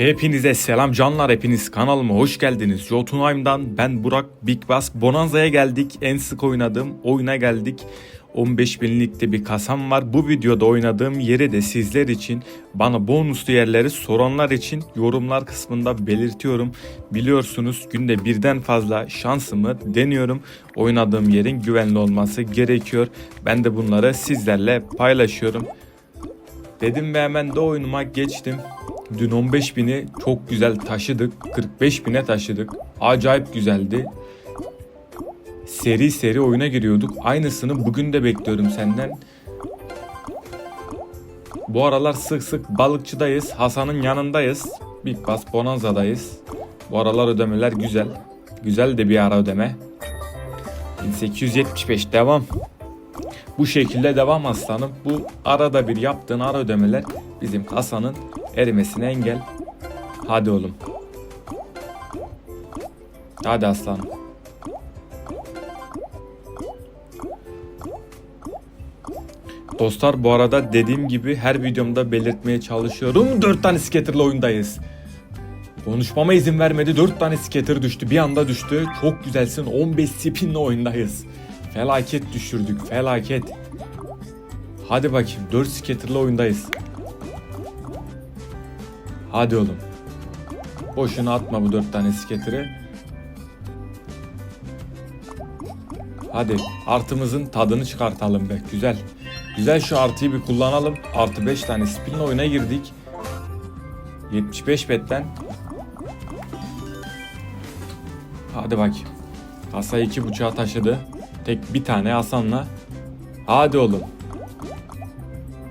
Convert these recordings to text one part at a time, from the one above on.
Hepinize selam canlar hepiniz kanalıma hoş geldiniz. Jotunheim'dan ben Burak Big Bass Bonanza'ya geldik. En sık oynadığım oyuna geldik. 15 binlikte bir kasam var. Bu videoda oynadığım yeri de sizler için bana bonuslu yerleri soranlar için yorumlar kısmında belirtiyorum. Biliyorsunuz günde birden fazla şansımı deniyorum. Oynadığım yerin güvenli olması gerekiyor. Ben de bunları sizlerle paylaşıyorum. Dedim ve hemen de oyunuma geçtim. Dün 15 bini çok güzel taşıdık. 45 bine taşıdık. Acayip güzeldi. Seri seri oyuna giriyorduk. Aynısını bugün de bekliyorum senden. Bu aralar sık sık balıkçıdayız. Hasan'ın yanındayız. Big Bass Bonanza'dayız. Bu aralar ödemeler güzel. Güzel de bir ara ödeme. 1875 devam. Bu şekilde devam aslanım. Bu arada bir yaptığın ara ödemeler bizim kasanın erimesine engel. Hadi oğlum. Hadi aslanım. Dostlar bu arada dediğim gibi her videomda belirtmeye çalışıyorum. 4 tane skaterla oyundayız. Konuşmama izin vermedi. 4 tane skater düştü. Bir anda düştü. Çok güzelsin. 15 spinle oyundayız. Felaket düşürdük. Felaket. Hadi bakayım. 4 skaterla oyundayız. Hadi oğlum. Boşuna atma bu 4 tane skater'ı. Hadi artımızın tadını çıkartalım be. Güzel. Güzel şu artıyı bir kullanalım. Artı 5 tane spinle oyuna girdik. 75 betten. Hadi. Kasayı iki buçuğa taşıdı. Tek bir tane Hasan'la. Hadi oğlum.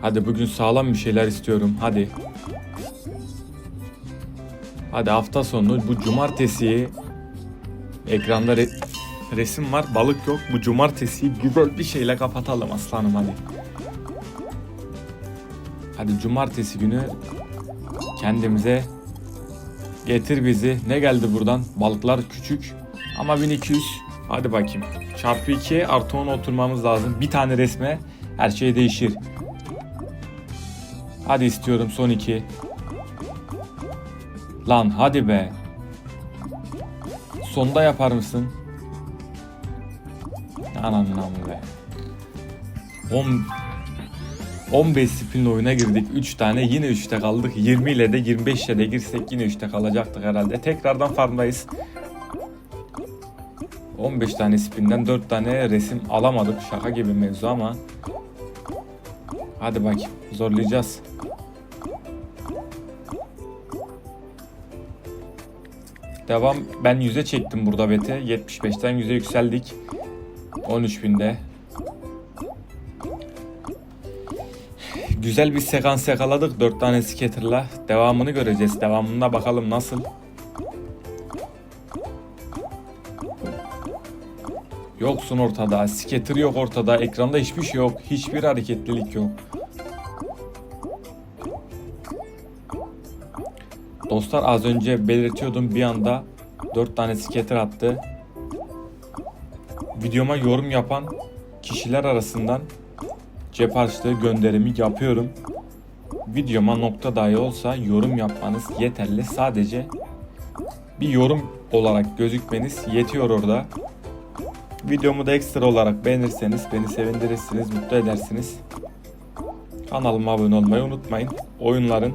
Hadi bugün sağlam bir şeyler istiyorum. Hadi. Hadi hafta sonu bu cumartesiyi ekranda re- resim var balık yok. Bu cumartesiyi güzel bir şeyle kapatalım aslanım hadi. Hadi cumartesi günü kendimize getir bizi. Ne geldi buradan? Balıklar küçük ama 1200. Hadi bakayım. Çarpı 2 artı 10 oturmamız lazım. Bir tane resme her şey değişir. Hadi istiyorum son iki. Lan hadi be. Sonda yapar mısın? Ananın be. 10 15 spinle oyuna girdik. 3 tane yine 3'te kaldık. 20 ile de 25 ile de girsek yine 3'te kalacaktık herhalde. Tekrardan farmdayız. 15 tane spinden 4 tane resim alamadık. Şaka gibi mevzu ama. Hadi bakayım zorlayacağız. Devam. Ben 100'e çektim burada beti. 75'ten 100'e yükseldik. 13.000'de. Güzel bir sekans yakaladık 4 tane skaterla. Devamını göreceğiz. Devamına bakalım nasıl. Yoksun ortada. Skater yok ortada. Ekranda hiçbir şey yok. Hiçbir hareketlilik yok. Dostlar az önce belirtiyordum bir anda 4 tane skater attı. Videoma yorum yapan kişiler arasından cep harçlığı gönderimi yapıyorum. Videoma nokta dahi olsa yorum yapmanız yeterli. Sadece bir yorum olarak gözükmeniz yetiyor orada. Videomu da ekstra olarak beğenirseniz beni sevindirirsiniz, mutlu edersiniz. Kanalıma abone olmayı unutmayın. Oyunların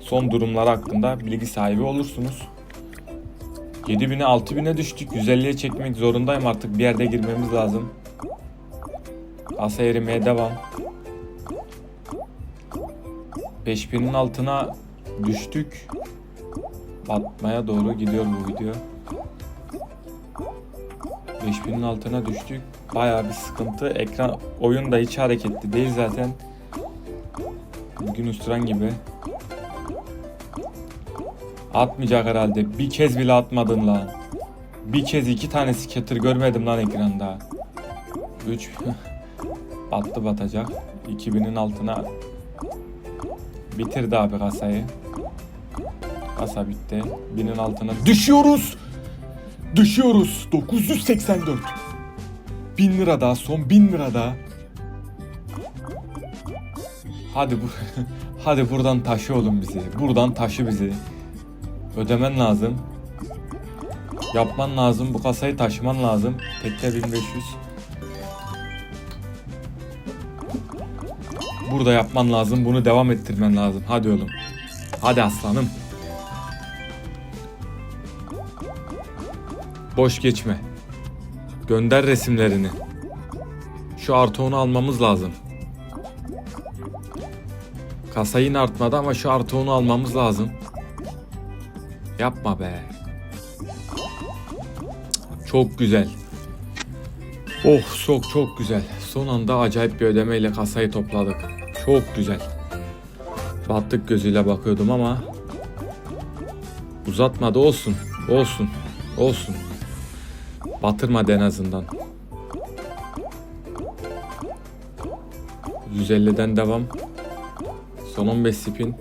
son durumları hakkında bilgi sahibi olursunuz. 7000'e 6000'e düştük. 150'ye çekmek zorundayım artık. Bir yerde girmemiz lazım. Asa erimeye devam. 5000'in altına düştük. Batmaya doğru gidiyor bu video. 5000'in altına düştük. Bayağı bir sıkıntı. Ekran oyun da hiç hareketli değil zaten. Bugün üstüren gibi. Atmayacak herhalde. Bir kez bile atmadın lan. Bir kez iki tane skater görmedim lan ekranda. 3 battı batacak. 2000'in altına bitirdi abi kasayı. Kasa bitti. 1000'in altına düşüyoruz. Düşüyoruz. 984. 1000 lira daha son 1000 lira daha. Hadi bu hadi buradan taşı oğlum bizi. Buradan taşı bizi. Ödemen lazım. Yapman lazım. Bu kasayı taşıman lazım. Tekte 1500. Burada yapman lazım. Bunu devam ettirmen lazım. Hadi oğlum. Hadi aslanım. Boş geçme. Gönder resimlerini. Şu artı onu almamız lazım. Kasa yine artmadı ama şu artı onu almamız lazım. Yapma be. Çok güzel. Oh çok çok güzel. Son anda acayip bir ödemeyle kasayı topladık. Çok güzel. Battık gözüyle bakıyordum ama uzatmadı olsun. Olsun. Olsun. Batırmadı en azından. 150'den devam. Son 15 spin.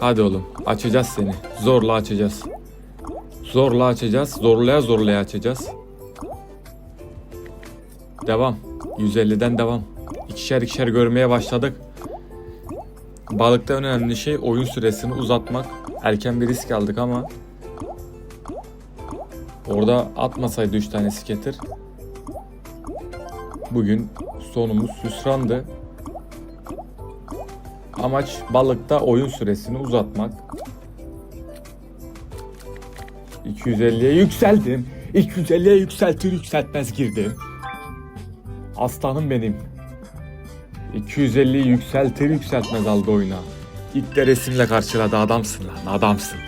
Hadi oğlum açacağız seni. Zorla açacağız. Zorla açacağız. Zorlaya zorlaya açacağız. Devam. 150'den devam. İkişer ikişer görmeye başladık. Balıkta önemli şey oyun süresini uzatmak. Erken bir risk aldık ama orada atmasaydı 3 tane skater bugün sonumuz hüsrandı. Amaç balıkta oyun süresini uzatmak. 250'ye yükseldim. 250'ye yükseltir yükseltmez girdim. Aslanım benim. 250'yi yükseltir yükseltmez aldı oyuna. İlk de resimle karşıladı adamsın lan adamsın.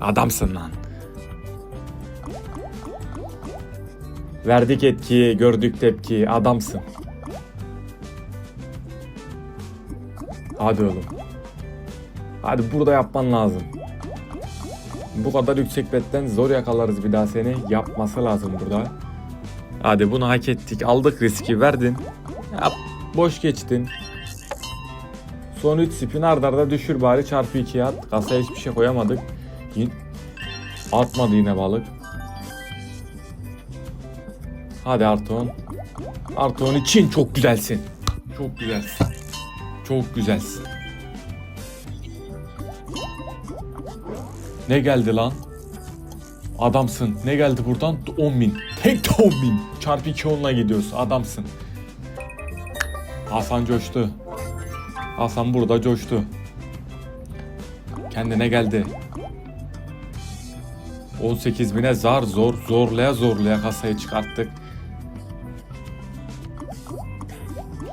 Adamsın lan. Verdik etkiyi, gördük tepkiyi, adamsın. Hadi oğlum. Hadi burada yapman lazım. Bu kadar yüksek betten zor yakalarız bir daha seni. Yapması lazım burada. Hadi bunu hak ettik. Aldık riski verdin. Yap. Boş geçtin. Son 3 spin arda arda düşür bari çarpı 2'ye at. Kasaya hiçbir şey koyamadık. Atmadı yine balık. Hadi artı 10. Artı 10 için çok güzelsin. Çok güzelsin. Çok güzelsin. Ne geldi lan? Adamsın. Ne geldi buradan? 10 bin. Tek de 10 bin. Çarpı 2 onunla gidiyoruz. Adamsın. Hasan coştu. Hasan burada coştu. Kendine geldi. 18 bine zar zor zorlaya zorlaya kasayı çıkarttık.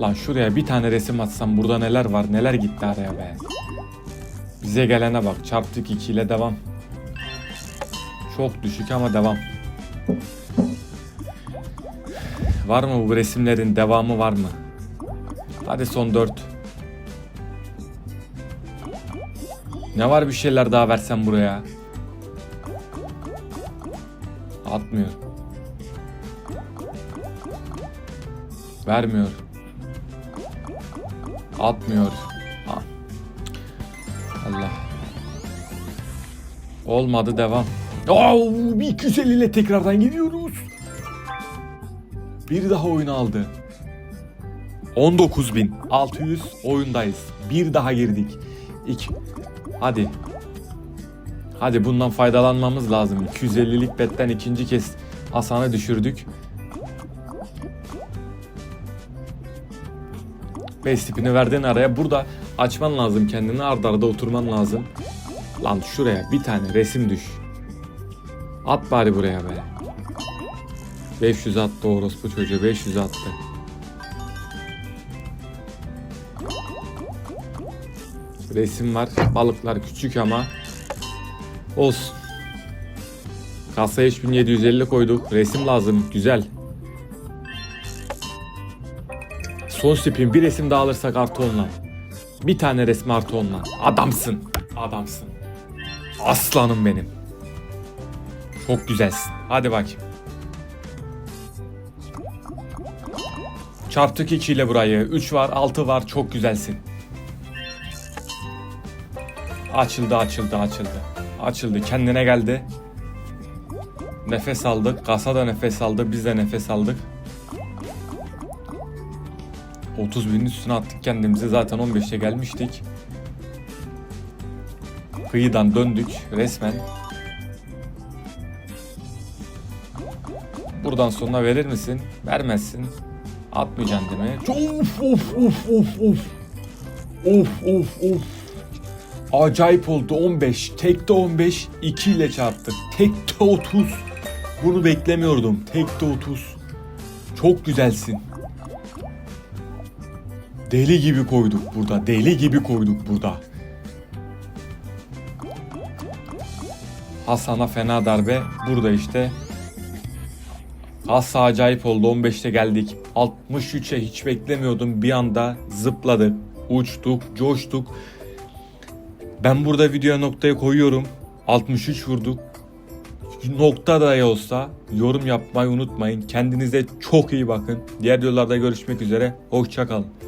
Lan şuraya bir tane resim atsam burada neler var neler gitti araya be. Bize gelene bak çarptık 2 ile devam. Çok düşük ama devam. Var mı bu resimlerin devamı var mı? Hadi son 4. Ne var bir şeyler daha versen buraya? Atmıyor. Vermiyor. Atmıyor. Allah. Olmadı devam. Oo, bir 250 ile tekrardan gidiyoruz. Bir daha oyun aldı. 19.600 oyundayız. Bir daha girdik. İki. Hadi. Hadi bundan faydalanmamız lazım. 250'lik betten ikinci kez Hasan'ı düşürdük. Base tipini verdin araya. Burada açman lazım kendini. Arda arda oturman lazım. Lan şuraya bir tane resim düş. At bari buraya be. 500 attı orospu çocuğu 500 attı. Resim var. Balıklar küçük ama olsun. Kasaya 3750 koyduk. Resim lazım. Güzel. Son spin bir resim daha alırsak artı onla. Bir tane resmi artı onla. Adamsın. Adamsın. Aslanım benim. Çok güzelsin. Hadi bakayım. Çarptık 2 ile burayı. 3 var, 6 var. Çok güzelsin. Açıldı, açıldı, açıldı. Açıldı. Kendine geldi. Nefes aldık. Kasa da nefes aldı. Biz de nefes aldık. 30 binin üstüne attık kendimizi. Zaten 15'e gelmiştik. Kıyıdan döndük resmen. Buradan sonra verir misin? Vermezsin. Atmayacaksın değil mi? Of of of of of. Of of of. Acayip oldu 15. Tekte 15. 2 ile çarptık. Tekte 30. Bunu beklemiyordum. Tekte 30. Çok güzelsin. Deli gibi koyduk burada. Deli gibi koyduk burada. Hasan'a fena darbe. Burada işte. Kasa acayip oldu. 15'te geldik. 63'e hiç beklemiyordum. Bir anda zıpladık. Uçtuk, coştuk. Ben burada video noktaya koyuyorum. 63 vurduk. Nokta dahi olsa yorum yapmayı unutmayın. Kendinize çok iyi bakın. Diğer videolarda görüşmek üzere. Hoşçakalın.